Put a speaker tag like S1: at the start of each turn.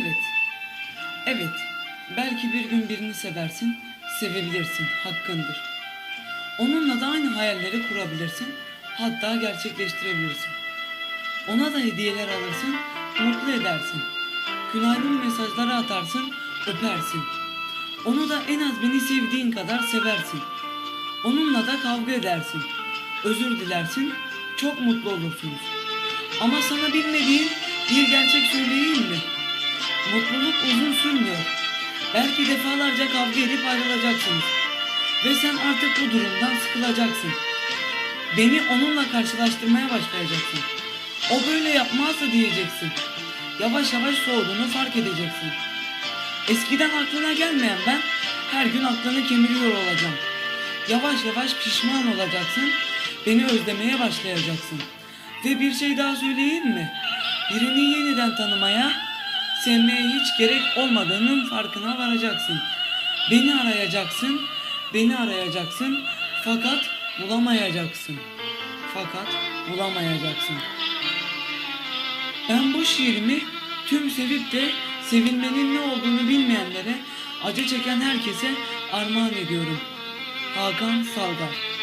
S1: Evet. Evet. Belki bir gün birini seversin, sevebilirsin, hakkındır. Onunla da aynı hayalleri kurabilirsin, hatta gerçekleştirebilirsin. Ona da hediyeler alırsın, mutlu edersin. Günaydın mesajları atarsın, öpersin. Onu da en az beni sevdiğin kadar seversin. Onunla da kavga edersin. Özür dilersin, çok mutlu olursunuz. Ama sana bilmediğin bir gerçek söyleyeyim mi? Mutluluk uzun sürmüyor. Belki defalarca kavga edip ayrılacaksınız. Ve sen artık bu durumdan sıkılacaksın. Beni onunla karşılaştırmaya başlayacaksın. O böyle yapmazsa diyeceksin. Yavaş yavaş soğuduğunu fark edeceksin. Eskiden aklına gelmeyen ben her gün aklını kemiriyor olacağım. Yavaş yavaş pişman olacaksın. Beni özlemeye başlayacaksın. Ve bir şey daha söyleyeyim mi? Birini yeniden tanımaya, sevmeye hiç gerek olmadığının farkına varacaksın. Beni arayacaksın, beni arayacaksın fakat bulamayacaksın. Fakat bulamayacaksın. Ben bu şiirimi tüm sevip de sevilmenin ne olduğunu bilmeyenlere, acı çeken herkese armağan ediyorum. Hakan Salgar